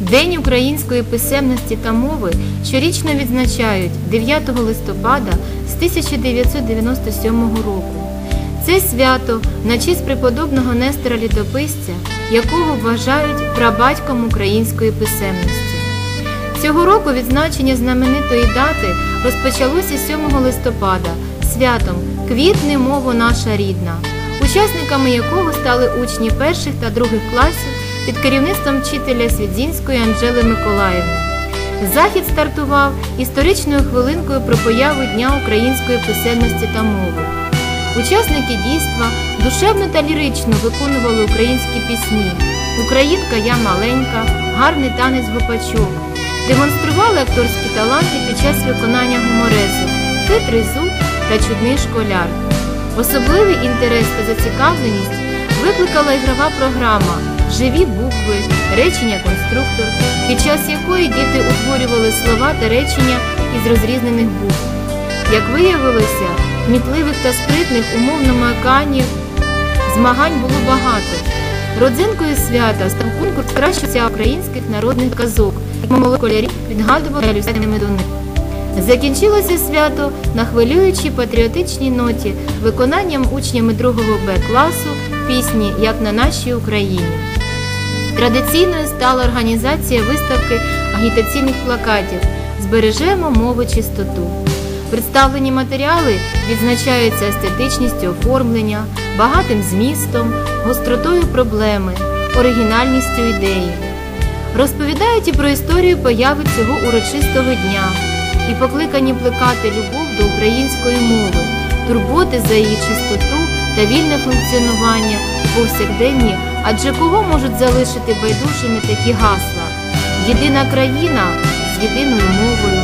День української писемності та мови щорічно відзначають 9 листопада з 1997 року. Це свято на честь преподобного Нестора Літописця, якого вважають прабатьком української писемності. Цього року відзначення знаменитої дати розпочалося 7 листопада святом Квітне мова наша рідна, учасниками якого стали учні перших та других класів під керівництвом вчителя Свідзінської Анжели Миколаївни. Захід стартував історичною хвилинкою про появу Дня української писемності та мови. Учасники дійства душевно та лірично виконували українські пісні Українка я маленька, гарний танець гопачок, демонстрували акторські таланти під час виконання гуморесу, хитрий зуб та чудний школяр. Особливий інтерес та зацікавленість викликала ігрова програма Живі букви, речення конструктор, під час якої діти утворювали слова та речення із розрізнених букв. Як виявилося, кмітливих та спритних у мовному океані змагань було багато. Родзинкою свята став конкурс кращих українських народних казок, як молоколярі відгадували ілюстрованими до них. Закінчилося свято на хвилюючій патріотичній ноті виконанням учнями 2 Б класу пісні Як на нашій Україні. Традиційною стала організація виставки агітаційних плакатів Збережемо мову чистоту. Представлені матеріали відзначаються естетичністю оформлення, багатим змістом, гостротою проблеми, оригінальністю ідеї. Розповідають і про історію появи цього урочистого дня і покликані плекати любов до української мови, турботи за її чистоту та вільне функціонування у повсякденні, адже кого можуть залишити байдужими такі гасла? Єдина країна з єдиною мовою.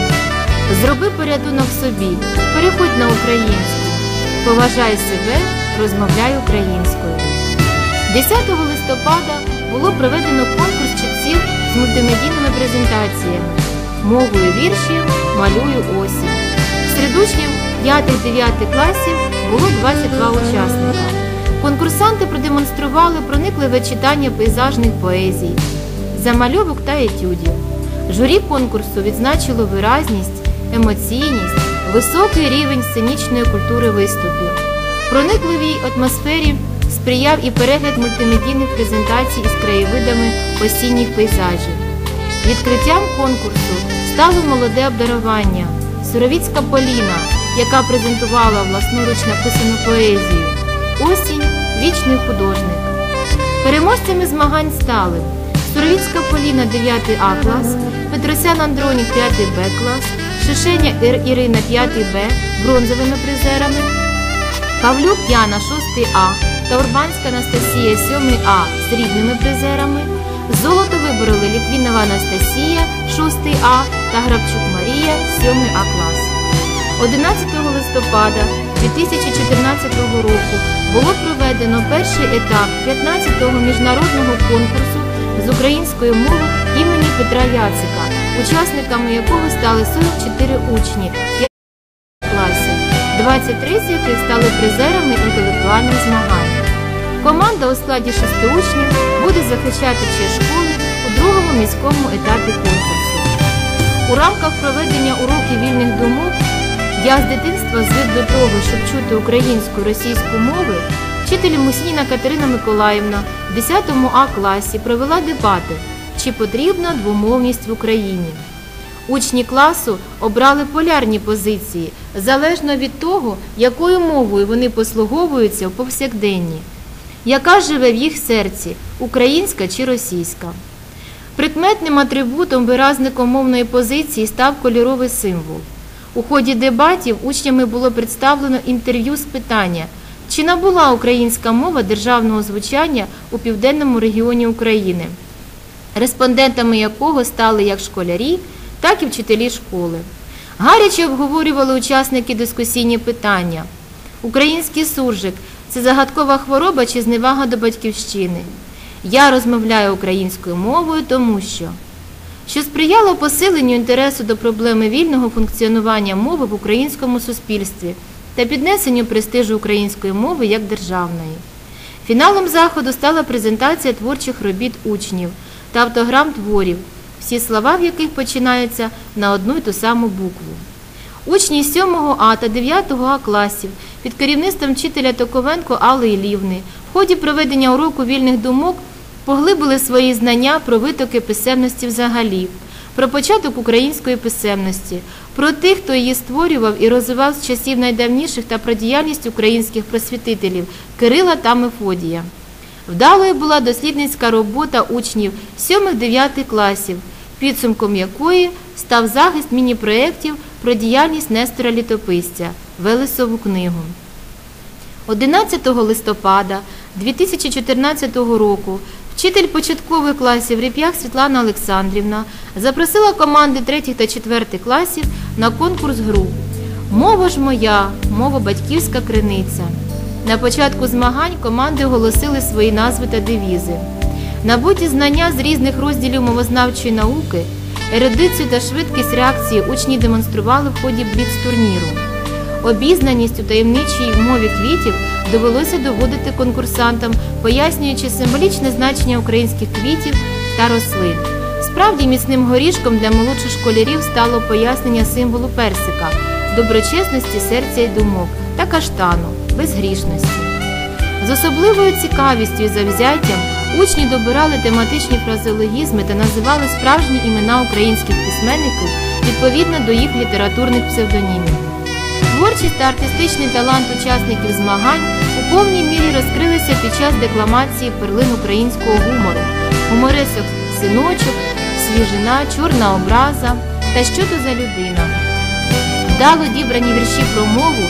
Зроби порятунок собі, переходь на українську, поважай себе, розмовляй українською. 10 листопада було проведено конкурс читців з мультимедійними презентаціями. Мовою віршів малюю осінь. Серед учнів 5-9 класів було 22 учасника. Конкурсанти продемонстрували проникливе читання пейзажних поезій, замальовок та етюдів. Журі конкурсу відзначило виразність, емоційність, високий рівень сценічної культури виступів. Проникливій атмосфері сприяв і перегляд мультимедійних презентацій із краєвидами осінніх пейзажів. Відкриттям конкурсу стало молоде обдарування Суровіцька Поліна, яка презентувала власноруч написану поезію Осінь вічний художник. Переможцями змагань стали Суровіцька Поліна 9 А клас, Петросян Андронік 5 Б клас, Шишеня Ір- Ірина 5 Б бронзовими призерами, Павлюк Яна 6 А та Урбанська Анастасія 7 А срібними призерами. Золото вибороли Літвінова Анастасія 6 А та Грабчук Марія 7 А клас. 11 листопада 2014 року було проведено перший етап 15-го міжнародного конкурсу з української мови імені Петра Яцика, учасниками якого стали 44 учні в класі, 23 з яких стали призерами інтелектуальних змагань. Команда у складі шести учнів буде захищати честь школи у другому міському етапі конкурсу. У рамках проведення уроків вільних я з дитинства звик до того, щоб чути українську російську мови. Вчитель Мусніна Катерина Миколаївна в 10 А класі провела дебати, чи потрібна двомовність в Україні. Учні класу обрали полярні позиції залежно від того, якою мовою вони послуговуються в повсякденні, яка живе в їх серці українська чи російська. Прикметним атрибутом виразником мовної позиції став кольоровий символ. У ході дебатів учнями було представлено інтерв'ю з питання, чи набула українська мова державного звучання у південному регіоні України, респондентами якого стали як школярі, так і вчителі школи. Гаряче обговорювали учасники дискусійні питання. Український суржик це загадкова хвороба чи зневага до батьківщини. Я розмовляю українською мовою, тому що що сприяло посиленню інтересу до проблеми вільного функціонування мови в українському суспільстві та піднесенню престижу української мови як державної. Фіналом заходу стала презентація творчих робіт учнів та автограм творів, всі слова в яких починаються на одну й ту саму букву. Учні 7 А та 9 А класів під керівництвом вчителя Токовенко Алли Ілівни в ході проведення уроку вільних думок поглибили свої знання про витоки писемності взагалі, про початок української писемності, про тих, хто її створював і розвивав з часів найдавніших та про діяльність українських просвітителів Кирила та Мефодія. Вдалою була дослідницька робота учнів 7-9 класів, підсумком якої став захист міні-проєктів про діяльність Нестора Літописця Велесову книгу. 11 листопада 2014 року вчитель початкових класів Ріп'ях Світлана Олександрівна запросила команди 3 та 4 класів на конкурс гру Мова ж моя, мова батьківська криниця. На початку змагань команди оголосили свої назви та девізи. Набуті знання з різних розділів мовознавчої науки, ерудицію та швидкість реакції учні демонстрували в ході бліц-турніру. Обізнаність у таємничій мові квітів довелося доводити конкурсантам, пояснюючи символічне значення українських квітів та рослин. Справді міцним горішком для молодших школярів стало пояснення символу персика, доброчесності серця й думок та каштану, безгрішності. З особливою цікавістю і завзяттям учні добирали тематичні фразеологізми та називали справжні імена українських письменників відповідно до їх літературних псевдонімів. Творчість та артистичний талант учасників змагань у повній мірі розкрилися під час декламації перлин українського гумору, гуморесок синочок, свіжина, чорна образа та що то за людина. Вдало дібрані вірші про мову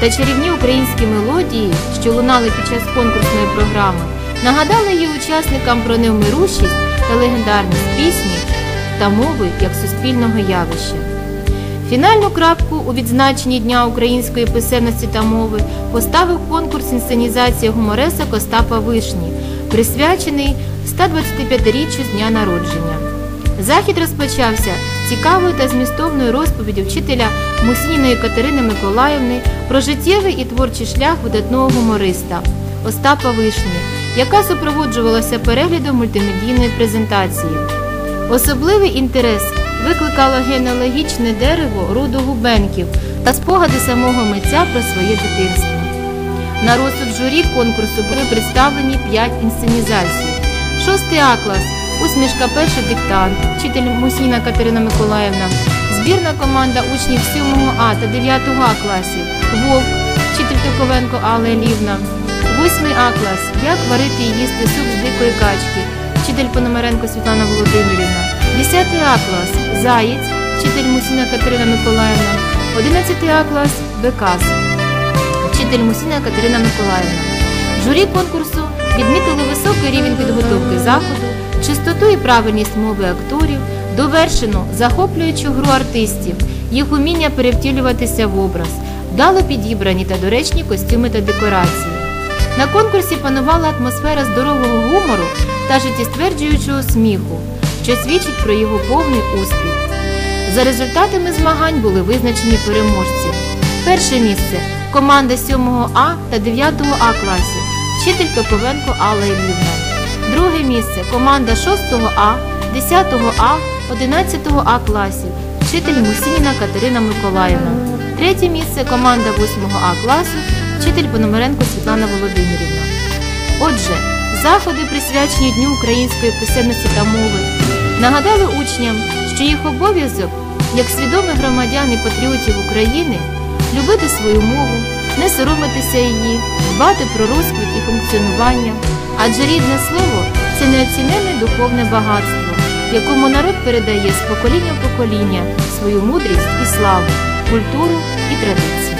та чарівні українські мелодії, що лунали під час конкурсної програми, нагадали її учасникам про невмирущість та легендарність пісні та мови як суспільного явища. Фінальну крапку у відзначенні Дня української писемності та мови поставив конкурс інсценізація гумореса Остапа Вишні, присвячений 125-річчю з дня народження. Захід розпочався цікавою та змістовною розповіддю вчителя Мусініної Катерини Миколаївни про життєвий і творчий шлях видатного гумориста Остапа Вишні, яка супроводжувалася переглядом мультимедійної презентації. Особливий інтерес викликало генеалогічне дерево роду губенків та спогади самого митця про своє дитинство. На розсуд журі конкурсу були представлені 5 інсценізацій. Шостий А клас, усмішка перший диктант, вчитель Мусіна Катерина Миколаївна, збірна команда учнів 7 А та 9 А класів, Вовк, вчитель Токовенко Алла Елівна, 8 А клас, як варити і їсти суп з дикої качки, вчитель Пономаренко Світлана Володимирівна, 10 А клас, Заєць, вчитель Мусіна Катерина Миколаївна, 11 А клас, Бекас, вчитель Мусіна Катерина Миколаївна. Журі конкурсу відмітили високий рівень підготовки заходу, чистоту і правильність мови акторів, довершену захоплюючу гру артистів, їх уміння перевтілюватися в образ, вдало підібрані та доречні костюми та декорації. На конкурсі панувала атмосфера здорового гумору та життєстверджуючого сміху, що свідчить про його повний успіх. За результатами змагань були визначені переможці. Перше місце команда 7 А та 9 А класів, вчитель Токовенко Алла Іллівна. Друге місце команда 6 А, 10 А, 11 А класів, вчитель Мусініна Катерина Миколаївна. Третє місце команда 8 А класу, вчитель Пономаренко Світлана Володимирівна. Отже, заходи, присвячені Дню української писемності та мови, нагадали учням, що їх обов'язок, як свідомих громадян і патріотів України, любити свою мову, не соромитися її, дбати про розквіт і функціонування, адже рідне слово це неоціненне духовне багатство, якому народ передає з покоління в покоління свою мудрість і славу, культуру і традиції.